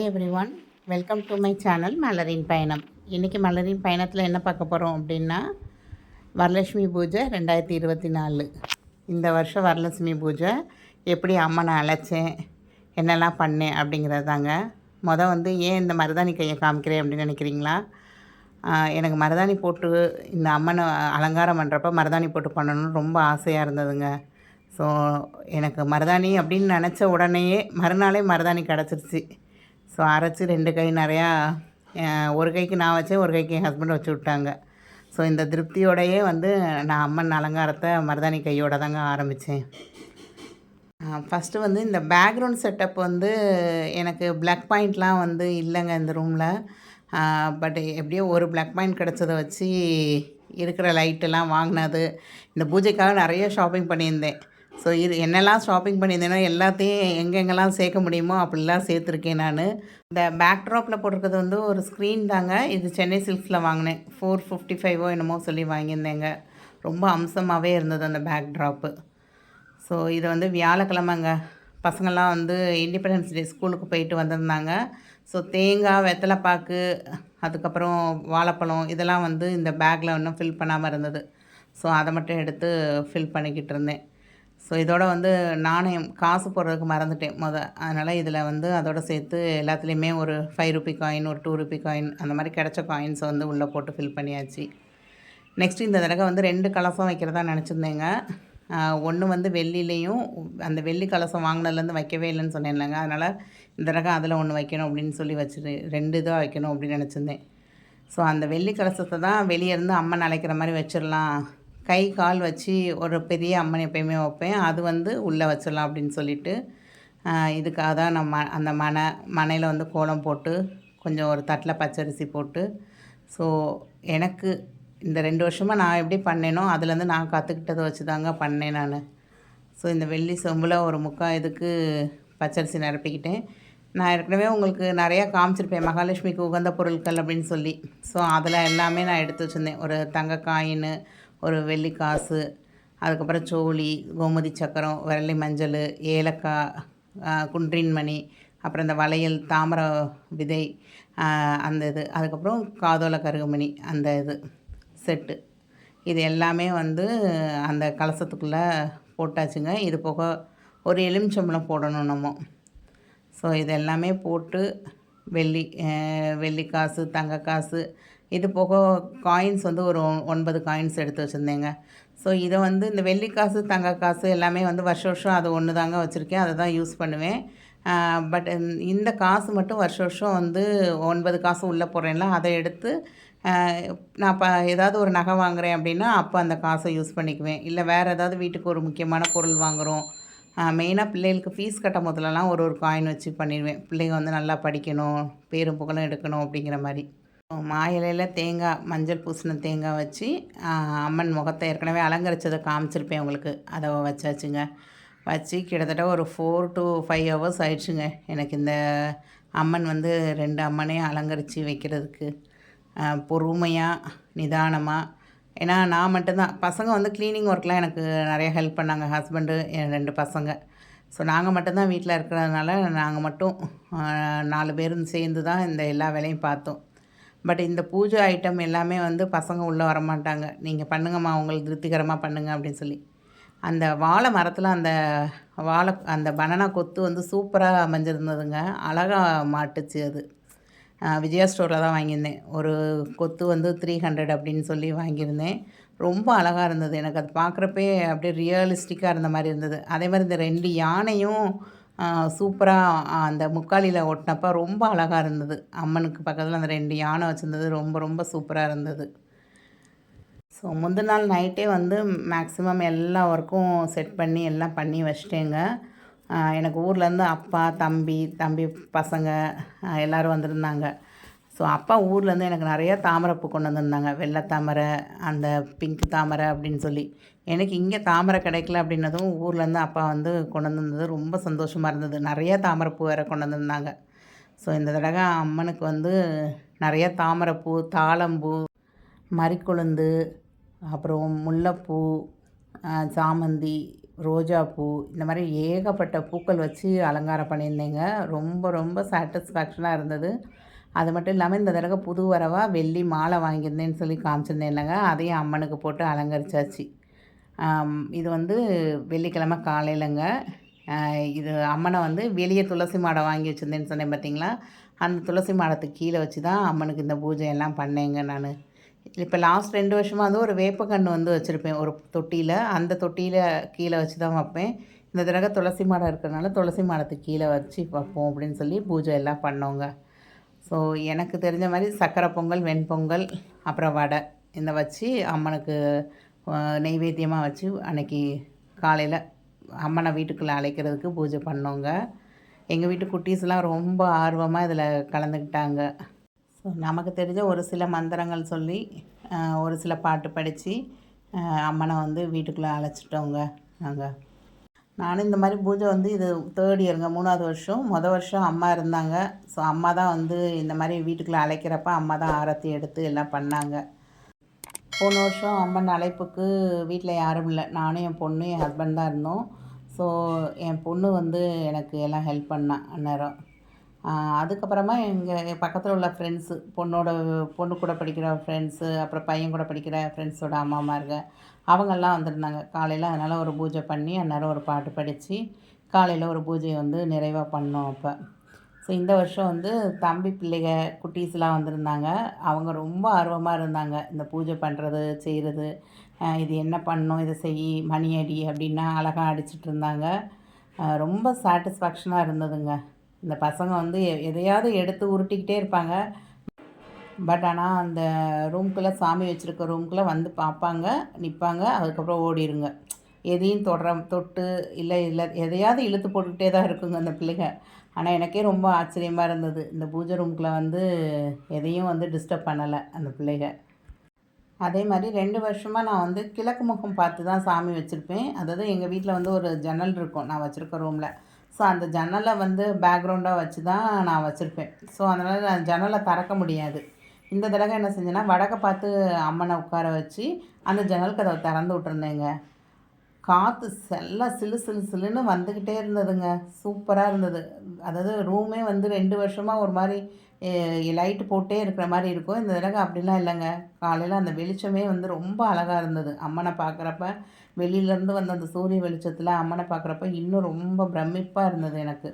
Everyone welcome to my channel மலரின் பயணம் இன்றைக்கி மலரின் பயணத்தில் என்ன பார்க்க போகிறோம் அப்படின்னா வரலட்சுமி பூஜை ரெண்டாயிரத்தி இருபத்தி நாலு. இந்த வருஷம் வரலட்சுமி பூஜை எப்படி அம்மனை அழைச்சேன் என்னெல்லாம் பண்ணேன் அப்படிங்கிறது தாங்க. மொதல் வந்து ஏன் இந்த மருதாணி கையை காமிக்கிறேன் அப்படின்னு நினைக்கிறீங்களா? எனக்கு மருதாணி போட்டு இந்த அம்மனை அலங்காரம் பண்ணுறப்ப மருதாணி போட்டு பண்ணணும்னு ரொம்ப ஆசையாக இருந்ததுங்க. ஸோ எனக்கு மருதாணி அப்படின்னு நினச்ச உடனேயே மறுநாளே மருதாணி கிடச்சிருச்சு. ஸோ அரைச்சி ரெண்டு கை நிறையா ஒரு கைக்கு நான் வச்சேன் ஒரு கைக்கு என் ஹஸ்பண்ட் வச்சு விட்டாங்க. ஸோ இந்த திருப்தியோடையே வந்து நான் அம்மன் அலங்காரத்தை மருதாணி கையோட தாங்க ஆரம்பித்தேன் ஃபஸ்ட்டு வந்து இந்த பேக்ரவுண்ட் செட்டப் வந்து எனக்கு பிளாக் பாயிண்ட்லாம் வந்து இல்லைங்க இந்த ரூமில் பட் எப்படியோ ஒரு பிளாக் பாயிண்ட் கிடச்சதை வச்சு இருக்கிற லைட்டெல்லாம் வாங்கினது. இந்த பூஜைக்காக நிறைய ஷாப்பிங் பண்ணியிருந்தேன். ஸோ இது என்னெல்லாம் ஷாப்பிங் பண்ணியிருந்தேனோ எல்லாத்தையும் எங்கெங்கெல்லாம் சேர்க்க முடியுமோ அப்படிலாம் சேர்த்துருக்கேன் நான். இந்த பேக்ட்ராப்பில் போட்டிருக்கிறது வந்து ஒரு ஸ்க்ரீன் தாங்க. இது சென்னை சில்க்ஸில் வாங்கினேன். ஃபோர் ஃபிஃப்டி ஃபைவோ என்னமோ சொல்லி வாங்கியிருந்தேங்க. ரொம்ப அம்சமாகவே இருந்தது அந்த பேக்ட்ராப்பு ஸோ இதை வந்து வியாழக்கிழமைங்க. பசங்கள்லாம் வந்து இண்டிபெண்டன்ஸ் டே ஸ்கூலுக்கு போயிட்டு வந்திருந்தாங்க. ஸோ தேங்காய் வெத்தலைப்பாக்கு அதுக்கப்புறம் வாழைப்பழம் இதெல்லாம் வந்து இந்த பேக்கில் இன்னும் ஃபில் பண்ணாமல் இருந்தது. ஸோ அதை மட்டும் எடுத்து ஃபில் பண்ணிக்கிட்டு இருந்தேன். ஸோ இதோட வந்து நாணயம் காசு போடுறதுக்கு மறந்துட்டேன் முத. அதனால் இதில் வந்து அதோட சேர்த்து எல்லாத்துலேயுமே ஒரு ஃபைவ் ருபி காயின் ஒரு டூ ருபி காயின் அந்த மாதிரி கிடச்ச காயின்ஸை வந்து உள்ளே போட்டு ஃபில் பண்ணியாச்சு. நெக்ஸ்ட் இந்த தடவை வந்து ரெண்டு கலசம் வைக்கிறதா நினச்சிருந்தேங்க. ஒன்று வந்து வெள்ளிலையும் அந்த வெள்ளி கலசம் வாங்கினதுலேருந்து வைக்கவே இல்லைன்னு சொன்னேன்லங்க. அதனால் இந்த தடவை அதில் ஒன்று வைக்கணும் அப்படின்னு சொல்லி வச்சுரு ரெண்டு இதாக வைக்கணும் அப்படின்னு நினச்சிருந்தேன். ஸோ அந்த வெள்ளி கலசத்தை தான் வெளியே இருந்து அம்மன் அழைக்கிற மாதிரி வச்சிடலாம். கை கால் வச்சு ஒரு பெரிய அம்மன் எப்பயுமே வைப்பேன். அது வந்து உள்ளே வச்சிடலாம் அப்படின்னு சொல்லிட்டு இதுக்காக தான் நான் ம அந்த மனை மனையில் வந்து கோலம் போட்டு கொஞ்சம் ஒரு தட்டில் பச்சரிசி போட்டு. ஸோ எனக்கு இந்த ரெண்டு வருஷமாக நான் எப்படி பண்ணேனோ அதுலேருந்து நான் கற்றுக்கிட்டதை வச்சு தாங்க பண்ணேன் நான். ஸோ இந்த வெள்ளி சொம்பில் ஒரு முக்கால் இதுக்கு பச்சரிசி நிரப்பிக்கிட்டேன். நான் ஏற்கனவே உங்களுக்கு நிறையா காமிச்சிருப்பேன் மகாலட்சுமிக்கு உகந்த பொருட்கள் அப்படின்னு சொல்லி. ஸோ அதில் எல்லாமே நான் எடுத்து வச்சுருந்தேன். ஒரு தங்க காயின் ஒரு வெள்ளி காசு அதுக்கப்புறம் சோழி கோமதி சக்கரம் விரலி மஞ்சள் ஏலக்காய் குன்றின்மணி அப்புறம் இந்த வளையல் தாமரை விதை அந்த இது. அதுக்கப்புறம் காதோல கருகுமணி அந்த இது செட்டு. இது எல்லாமே வந்து அந்த கலசத்துக்குள்ளே போட்டாச்சுங்க. இது போக ஒரு எலுமிச்சம்பளம் போடணும் நம்ம. ஸோ இது எல்லாமே போட்டு வெள்ளி வெள்ளி காசு தங்க காசு இது போக காயின்ஸ் வந்து ஒரு ஒன்பது காயின்ஸ் எடுத்து வச்சுருந்தேங்க. ஸோ இதை வந்து இந்த வெள்ளி காசு தங்க காசு எல்லாமே வந்து வருஷ வருஷம் அது ஒன்று தாங்க வச்சுருக்கேன். அதை தான் யூஸ் பண்ணுவேன். பட் இந்த காசு மட்டும் வருஷ வருஷம் வந்து ஒன்பது காசு உள்ளே போகிறேன்ல அதை எடுத்து நான் இப்போ ஏதாவது ஒரு நகை வாங்குறேன் அப்படின்னா அப்போ அந்த காசை யூஸ் பண்ணிக்குவேன். இல்லை வேறு ஏதாவது வீட்டுக்கு ஒரு முக்கியமான பொருள் வாங்குகிறோம் மெயினாக பிள்ளைகளுக்கு ஃபீஸ் கட்ட முதலெல்லாம் ஒரு ஒரு காயின் வச்சு பண்ணிடுவேன். பிள்ளைங்க வந்து நல்லா படிக்கணும் பேரும் புகழும் எடுக்கணும் அப்படிங்கிற மாதிரி. மா இலையில் தேங்காய் மஞ்சள் பூசின தேங்காய் வச்சு அம்மன் முகத்தை ஏற்கனவே அலங்கரித்ததை காமிச்சிருப்பேன் உங்களுக்கு. அதை வச்சாச்சுங்க. வச்சு கிட்டத்தட்ட ஒரு ஃபோர் டு ஃபைவ் ஹவர்ஸ் ஆயிடுச்சுங்க. எனக்கு இந்த அம்மன் வந்து ரெண்டு அம்மனையும் அலங்கரித்து வைக்கிறதுக்கு. பொறுமையாக நிதானமாக ஏன்னா நான் மட்டும்தான். பசங்க வந்து க்ளீனிங் ஒர்க்லாம் எனக்கு நிறையா ஹெல்ப் பண்ணாங்க. ஹஸ்பண்டு என் ரெண்டு பசங்க. ஸோ நாங்கள் மட்டும்தான் வீட்டில் இருக்கிறதுனால நாங்கள் மட்டும் நாலு பேரும் சேர்ந்து தான் இந்த எல்லா வேலையும் பார்த்தோம். பட் இந்த பூஜை ஐட்டம் எல்லாமே வந்து பசங்க உள்ளே வரமாட்டாங்க. நீங்கள் பண்ணுங்கம்மா உங்களுக்கு திருப்திகரமாக பண்ணுங்கள் அப்படின்னு சொல்லி. அந்த வாழை மரத்தில் அந்த வாழை அந்த பனானா கொத்து வந்து சூப்பராக அமைஞ்சிருந்ததுங்க. அழகாக மாட்டுச்சு அது. விஜயா ஸ்டோரில் தான் வாங்கியிருந்தேன். ஒரு கொத்து வந்து த்ரீ ஹண்ட்ரட் அப்படின்னு சொல்லி வாங்கியிருந்தேன். ரொம்ப அழகாக இருந்தது. எனக்கு அது பார்க்குறப்பே அப்படியே ரியலிஸ்டிக்காக இருந்த மாதிரி இருந்தது. அதே மாதிரி இந்த ரெண்டு யானையும் சூப்பராக அந்த முக்காலியில் ஒட்டினப்ப ரொம்ப அழகாக இருந்தது. அம்மனுக்கு பக்கத்தில் அந்த ரெண்டு யானை வச்சுருந்தது ரொம்ப ரொம்ப சூப்பராக இருந்தது. ஸோ முந்தின நாள் நைட்டே வந்து மேக்ஸிமம் எல்லா ஒர்க்கும் செட் பண்ணி எல்லாம் பண்ணி வச்சிட்டேங்க. எனக்கு ஊர்லேருந்து அப்பா தம்பி தம்பி பசங்க எல்லோரும் வந்திருந்தாங்க. ஸோ அப்பா ஊர்லேருந்து எனக்கு நிறைய தாமரைப்பூ கொண்டு வந்திருந்தாங்க. வெள்ளை தாமரை அந்த பிங்க் தாமரை அப்படின்னு சொல்லி. எனக்கு இங்கே தாமரை கிடைக்கல அப்படின்னதும் ஊர்லேருந்து அப்பா வந்து கொண்டு வந்திருந்தது ரொம்ப சந்தோஷமாக இருந்தது. நிறைய தாமரைப்பூ வேறு கொண்டு வந்திருந்தாங்க. ஸோ இந்த தடவை அம்மனுக்கு வந்து நிறையா தாமரைப்பூ தாளம்பூ மறிக்கொழுந்து அப்புறம் முல்லைப்பூ சாமந்தி ரோஜாப்பூ இந்த மாதிரி ஏகப்பட்ட பூக்கள் வச்சு அலங்காரம் பண்ணியிருந்தேங்க. ரொம்ப ரொம்ப சாட்டிஸ்ஃபேக்ஷனாக இருந்தது. அது மட்டும் இல்லாமல் இந்த தடவை புது வரவாக வெள்ளி மாலை வாங்கியிருந்தேன்னு சொல்லி காமிச்சிருந்தேன் இல்லைங்க. அதையும் அம்மனுக்கு போட்டு அலங்கரிச்சாச்சு. இது வந்து வெள்ளிக்கிழமை காலையிலங்க. இது அம்மனை வந்து வெளியே துளசி மாடை வாங்கி வச்சுருந்தேன்னு சொன்னேன் பார்த்தீங்களா அந்த துளசி மாடத்துக்கு கீழே வச்சு தான் அம்மனுக்கு இந்த பூஜை எல்லாம் பண்ணேங்க நான். இப்போ லாஸ்ட் ரெண்டு வருஷமாக வந்து ஒரு வேப்பக்கன்று வந்து வச்சுருப்பேன். ஒரு தொட்டியில். அந்த தொட்டியில் கீழே வச்சு தான் வைப்பேன். இந்த தடவை துளசி மாடம் இருக்கிறனால துளசி மாடத்துக்கு கீழே வச்சு வைப்போம் அப்படின்னு சொல்லி பூஜை எல்லாம் பண்ணோங்க. ஸோ எனக்கு தெரிஞ்ச மாதிரி சக்கரை பொங்கல் வெண்பொங்கல் அப்புறம் வடை. இந்த வச்சு அம்மனுக்கு நெய்வேத்தியமாக வச்சு அன்னைக்கு காலையில் அம்மனை வீட்டுக்குள்ளே அழைக்கிறதுக்கு பூஜை பண்ணோங்க. எங்கள் வீட்டு குட்டீஸ்லாம் ரொம்ப ஆர்வமாக இதில் கலந்துக்கிட்டாங்க. ஸோ நமக்கு தெரிஞ்ச ஒரு சில மந்திரங்கள் சொல்லி ஒரு சில பாட்டு படித்து அம்மனை வந்து வீட்டுக்குள்ளே அழைச்சிட்டோங்க நாங்கள் நானும் இந்த மாதிரி பூஜை வந்து இது தேர்ட் இயருங்க மூணாவது வருஷம். மொதல் வருஷம் அம்மா இருந்தாங்க. ஸோ அம்மா தான் வந்து இந்த மாதிரி வீட்டுக்குள்ளே அழைக்கிறப்ப அம்மா தான் ஆரத்தி எடுத்து எல்லாம் பண்ணாங்க. போன வருஷம் அம்மன் அழைப்புக்கு வீட்டில் யாரும் இல்லை. நானும் என் பொண்ணு என் ஹஸ்பண்ட் தான் இருந்தோம். ஸோ என் பொண்ணு வந்து எனக்கு எல்லாம் ஹெல்ப் பண்ணான் அந்நேரம். அதுக்கப்புறமா எங்கள் பக்கத்தில் உள்ள ஃப்ரெண்ட்ஸு பொண்ணோட பொண்ணு கூட படிக்கிற ஃப்ரெண்ட்ஸு அப்புறம் பையன் கூட படிக்கிற ஃப்ரெண்ட்ஸோட அம்மாமாருங்க அவங்கெல்லாம் வந்திருந்தாங்க. காலையில் அதனால் ஒரு பூஜை பண்ணி அந்நேரம் ஒரு பாட்டு படித்து காலையில் ஒரு பூஜையை வந்து நிறைவாக பண்ணோம் அப்போ. ஸோ இந்த வருஷம் வந்து தம்பி பிள்ளைகள் குட்டீஸ்லாம் வந்திருந்தாங்க. அவங்க ரொம்ப ஆர்வமாக இருந்தாங்க. இந்த பூஜை பண்ணுறது செய்கிறது இது என்ன பண்ணணும் இதை செய் மணி அடி அப்படின்னா அழகாக அடிச்சிட்டு இருந்தாங்க. ரொம்ப சாட்டிஸ்ஃபேக்ஷனாக இருந்ததுங்க. இந்த பசங்க வந்து எ- எதையாவது எடுத்து உருட்டிக்கிட்டே இருப்பாங்க. பட் ஆனால் அந்த ரூம்குள்ளே சாமி வச்சுருக்க ரூம்குள்ளே வந்து பார்ப்பாங்க நிற்பாங்க அதுக்கப்புறம் ஓடிடுங்க எதையும் தொடர தொட்டு இல்லை இல்லை எதையாவது இழுத்து போட்டுக்கிட்டே தான் இருக்குங்க அந்த பிள்ளைங்க. ஆனால் எனக்கே ரொம்ப ஆச்சரியமாக இருந்தது. இந்த பூஜை ரூம்குள்ளே வந்து எதையும் வந்து டிஸ்டர்ப் பண்ணலை அந்த பிள்ளைங்க. அதே மாதிரி ரெண்டு வருஷமாக நான் வந்து கிழக்கு முகம் பார்த்து தான் சாமி வச்சுருப்பேன். அதாவது எங்கள் வீட்டில் வந்து ஒரு ஜன்னல் இருக்கும். நான் வச்சுருக்க ரூமில். ஸோ அந்த ஜன்னலை வந்து பேக்ரவுண்டாக வச்சு தான் நான் வச்சுருப்பேன். ஸோ அதனால் நான் ஜன்னலை திறக்க முடியாது. இந்த தடவை என்ன செஞ்சேன்னா வடக்க பார்த்து அம்மனை உட்கார வச்சு அந்த ஜன்னல் கதவை திறந்து விட்டுருந்தேங்க. காற்று செல்ல சிலு சிலு சிலுன்னு வந்துக்கிட்டே இருந்ததுங்க. சூப்பராக இருந்தது. அதாவது ரூமே வந்து ரெண்டு வருஷமாக ஒரு மாதிரி லைட்டு போட்டே இருக்கிற மாதிரி இருக்கும். இந்த தடவை அப்படிலாம் இல்லைங்க. காலையில் அந்த வெளிச்சமே வந்து ரொம்ப அழகாக இருந்தது. அம்மனை பார்க்குறப்ப வெளியிலேருந்து வந்த அந்த சூரிய வெளிச்சத்தில் அம்மனை பார்க்குறப்ப இன்னும் ரொம்ப பிரமிப்பாக இருந்தது எனக்கு.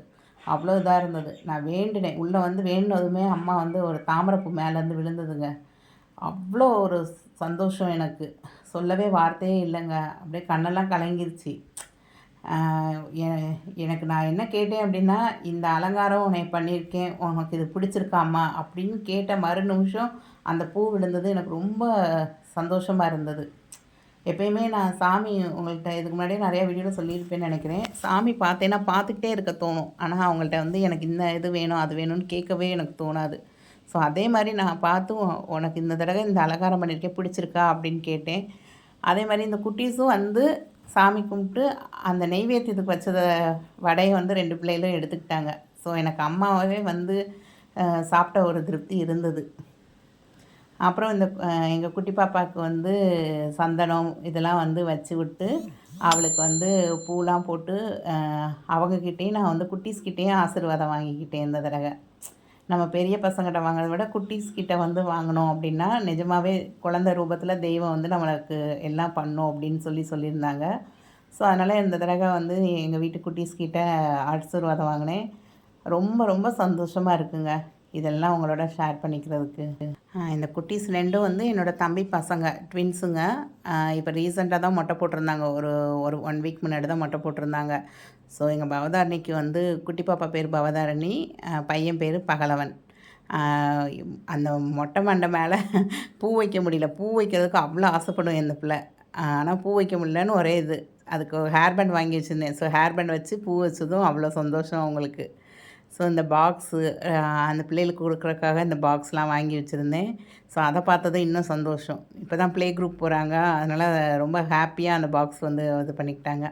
அவ்வளோ இதாக இருந்தது. நான் வேண்டினேன். உள்ளே வந்து வேண்டினதுமே அம்மா வந்து ஒரு தாமரைப்பூ மேலேருந்து விழுந்ததுங்க. அவ்வளோ ஒரு சந்தோஷம் எனக்கு. சொல்லவே வார்த்தையே இல்லைங்க. அப்படியே கண்ணெல்லாம் கலங்கிருச்சு. எனக்கு நான் என்ன கேட்டேன் அப்படின்னா இந்த அலங்காரம் உன்னை பண்ணியிருக்கேன் உனக்கு இது பிடிச்சிருக்காம்மா அப்படின்னு கேட்ட மறு நிமிஷம் அந்த பூ விழுந்தது. எனக்கு ரொம்ப சந்தோஷமாக இருந்தது. எப்பயுமே நான் சாமி உங்கள்கிட்ட இதுக்கு முன்னாடியே நிறையா வீடியோவில் சொல்லியிருப்பேன்னு நினைக்கிறேன். சாமி பார்த்தேன்னா பார்த்துக்கிட்டே இருக்க தோணும். ஆனால் அவங்கள்ட்ட வந்து எனக்கு இந்த இது வேணும் அது வேணும்னு கேட்கவே எனக்கு தோணாது. ஸோ அதே மாதிரி நான் பார்த்து உனக்கு இந்த தடவை இந்த அலங்காரம் பண்ணியிருக்கேன் பிடிச்சிருக்கா? அப்படின்னு கேட்டேன். அதே மாதிரி இந்த குட்டீஸும் வந்து சாமி கும்பிட்டு அந்த நெய்வேத்தியத்துக்கு வச்சத வடையை வந்து ரெண்டு பிள்ளைகளும் எடுத்துக்கிட்டாங்க. ஸோ எனக்கு அம்மாவே வந்து சாப்பிட்ட ஒரு திருப்தி இருந்தது. அப்புறம் இந்த எங்கள் குட்டி பாப்பாவுக்கு வந்து சந்தனம் இதெல்லாம் வந்து வச்சு விட்டு அவளுக்கு வந்து பூலாம் போட்டு அவங்கக்கிட்டேயும் நான் வந்து குட்டீஸ்கிட்டேயும் ஆசீர்வாதம் வாங்கிக்கிட்டேன் இந்த தடவை. நம்ம பெரிய பசங்கிட்ட வாங்குறத விட குட்டீஸ் கிட்ட வந்து வாங்கினோம் அப்படின்னா நிஜமாகவே குழந்தை ரூபத்தில் தெய்வம் வந்து நம்மளுக்கு எல்லாம் பண்ணோம் அப்படின்னு சொல்லி சொல்லியிருந்தாங்க. ஸோ அதனால் இந்த தடவை வந்து எங்கள் வீட்டு குட்டீஸ் கிட்ட ஆசீர்வாதம் வாங்கினேன். ரொம்ப ரொம்ப சந்தோஷமாக இருக்குங்க. இதெல்லாம் உங்களோட ஷேர் பண்ணிக்கிறதுக்கு. இந்த குட்டீஸ் ரெண்டும் வந்து என்னோடய தம்பி பசங்க ட்வின்ஸுங்க இப்போ ரீசெண்டாக தான் மொட்டை போட்டிருந்தாங்க. ஒரு ஒரு ஒன் வீக் முன்னாடி தான் மொட்டை போட்டிருந்தாங்க. ஸோ எங்கள் பவதாரணிக்கு வந்து குட்டி பாப்பா பேர் பவதாரணி பையன் பேர் பகலவன். அந்த மொட்டை மண்டை மேலே பூ வைக்க முடியல. பூ வைக்கிறதுக்கு அவ்வளோ ஆசைப்படும் இந்த பிள்ளை. ஆனால் பூ வைக்க முடியலன்னு ஒரே இது. அதுக்கு ஹேர் பேண்ட் வாங்கி வச்சுருந்தேன். ஸோ ஹேர் பேண்ட் வச்சு பூ வச்சதும் அவ்வளோ சந்தோஷம் அவங்களுக்கு. ஸோ இந்த பாக்ஸு அந்த பிள்ளைகளுக்கு கொடுக்குறக்காக இந்த பாக்ஸ்லாம் வாங்கி வச்சுருந்தேன். ஸோ அதை பார்த்ததும் இன்னும் சந்தோஷம். இப்போ தான் ப்ளே குரூப் போகிறாங்க அதனால் ரொம்ப ஹாப்பியாக அந்த பாக்ஸ் வந்து இது பண்ணிக்கிட்டாங்க.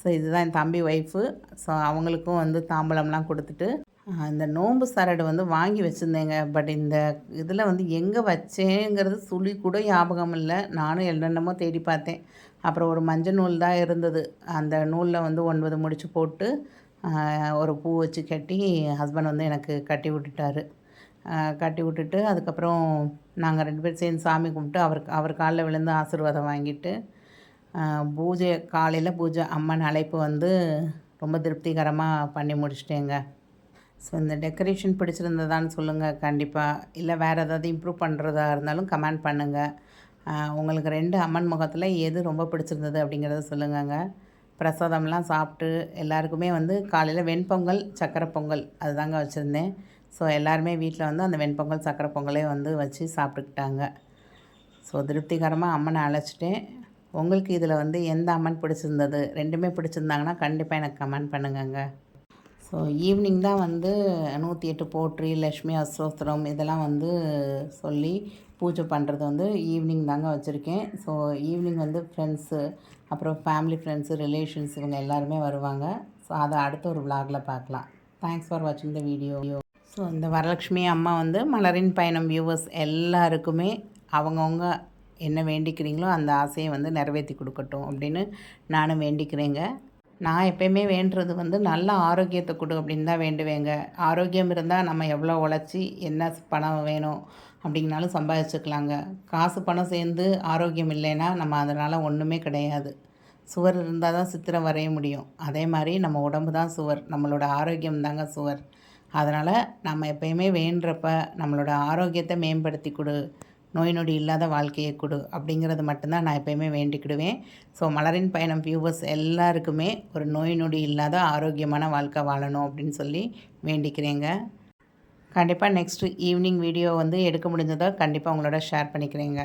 ஸோ இதுதான் என் தம்பி ஒய்ஃபு ஸோ அவங்களுக்கும் வந்து தாம்பலம்லாம் கொடுத்துட்டு அந்த நோம்பு சரடு வந்து வாங்கி வச்சுருந்தேங்க. பட் இந்த இதில் வந்து எங்கே வச்சேங்கிறது சுழி கூட ஞாபகம் இல்லை. நானும் என்னென்னமோ தேடி பார்த்தேன். அப்புறம் ஒரு மஞ்சள் நூல் தான் இருந்தது. அந்த நூலில் வந்து ஒன்பது முடிச்சு போட்டு ஒரு பூ வச்சு கட்டி ஹஸ்பண்ட் வந்து எனக்கு கட்டி விட்டுட்டாரு. கட்டி விட்டுட்டு அதுக்கப்புறம் நாங்கள் ரெண்டு பேரும் சேர்ந்து சாமி கும்பிட்டு அவருக்கு அவர் காலில் விழுந்து ஆசீர்வாதம் வாங்கிட்டு பூஜை காலையில் பூஜை அம்மன் அழைப்பு வந்து ரொம்ப திருப்திகரமாக பண்ணி முடிச்சிட்டேங்க. ஸோ இந்த டெக்கரேஷன் பிடிச்சிருந்ததான்னு சொல்லுங்கள் கண்டிப்பாக இல்லை வேறு ஏதாவது இம்ப்ரூவ் பண்ணுறதா இருந்தாலும் கமெண்ட் பண்ணுங்கள் உங்களுக்கு ரெண்டு அம்மன் முகத்தில் எது ரொம்ப பிடிச்சிருந்தது அப்படிங்கிறத சொல்லுங்கங்க. பிரசாதம்லாம் சாப்பிட்டு எல்லாருக்குமே வந்து காலையில் வெண்பொங்கல் சக்கரை பொங்கல் அதுதாங்க வச்சுருந்தேன். ஸோ எல்லாருமே வீட்டில் வந்து அந்த வெண்பொங்கல் சக்கரை பொங்கலே வந்து வச்சு சாப்பிட்டுக்கிட்டாங்க. ஸோ திருப்திகரமாக அம்மனை அழைச்சிட்டேன். உங்களுக்கு இதில் வந்து எந்த அம்மன் பிடிச்சிருந்தது? ரெண்டுமே பிடிச்சிருந்தாங்கன்னா கண்டிப்பாக எனக்கு கமெண்ட் பண்ணுங்கங்க. ஸோ ஈவினிங் தான் வந்து நூற்றி எட்டு போற்றி லக்ஷ்மி அஸ்வஸ்திரம் இதெல்லாம் வந்து சொல்லி பூஜை பண்ணுறது வந்து ஈவினிங் தாங்க வச்சுருக்கேன். ஸோ ஈவினிங் வந்து ஃப்ரெண்ட்ஸு அப்புறம் ஃபேமிலி ஃப்ரெண்ட்ஸு ரிலேஷன்ஸ் இவங்க எல்லாருமே வருவாங்க. ஸோ அதை அடுத்த ஒரு விலாகில் பார்க்கலாம். தேங்க்ஸ் ஃபார் வாட்சிங் த வீடியோ ஸோ இந்த வரலட்சுமி அம்மா வந்து மலரின் பயணம் வியூவர்ஸ் எல்லாருக்குமே அவங்கவுங்க என்ன வேண்டிக்கிறீங்களோ அந்த ஆசையை வந்து நிறைவேற்றி கொடுக்கட்டும் அப்படின்னு நானும் வேண்டிக்கிறேங்க. நான் எப்பயுமே வேண்டுறது வந்து நல்ல ஆரோக்கியத்தை கொடு அப்படின்னு தான் வேண்டுவேங்க. ஆரோக்கியம் இருந்தால் நம்ம எவ்வளோ உழைச்சி என்ன பணம் வேணும் அப்படிங்கனாலும் சம்பாதிச்சுக்கலாங்க. காசு பணம் சேர்ந்து ஆரோக்கியம் இல்லைன்னா நம்ம அதனால் ஒன்றுமே கிடையாது. சுவர் இருந்தால் தான் சித்திரம் வரைய முடியும். அதே மாதிரி நம்ம உடம்பு தான் சுவர். நம்மளோட ஆரோக்கியம் தாங்க சுவர். அதனால் நம்ம எப்பயுமே வேண்டுறப்ப நம்மளோட ஆரோக்கியத்தை மேம்படுத்தி கொடு. நோய் நொடி இல்லாத வாழ்க்கையை கொடு அப்படிங்கிறது மட்டும்தான் நான் எப்போயுமே வேண்டிக்கிடுவேன். ஸோ மலரின் பயணம் வியூவர்ஸ் எல்லாருக்குமே ஒரு நோய் நொடி இல்லாத ஆரோக்கியமான வாழ்க்கை வாழணும் அப்படின்னு சொல்லி வேண்டிக்கிறேங்க. கண்டிப்பாக நெக்ஸ்ட்டு ஈவினிங் வீடியோ வந்து எடுக்க முடிஞ்சதோ கண்டிப்பாக உங்களோட ஷேர் பண்ணிக்கிறேங்க.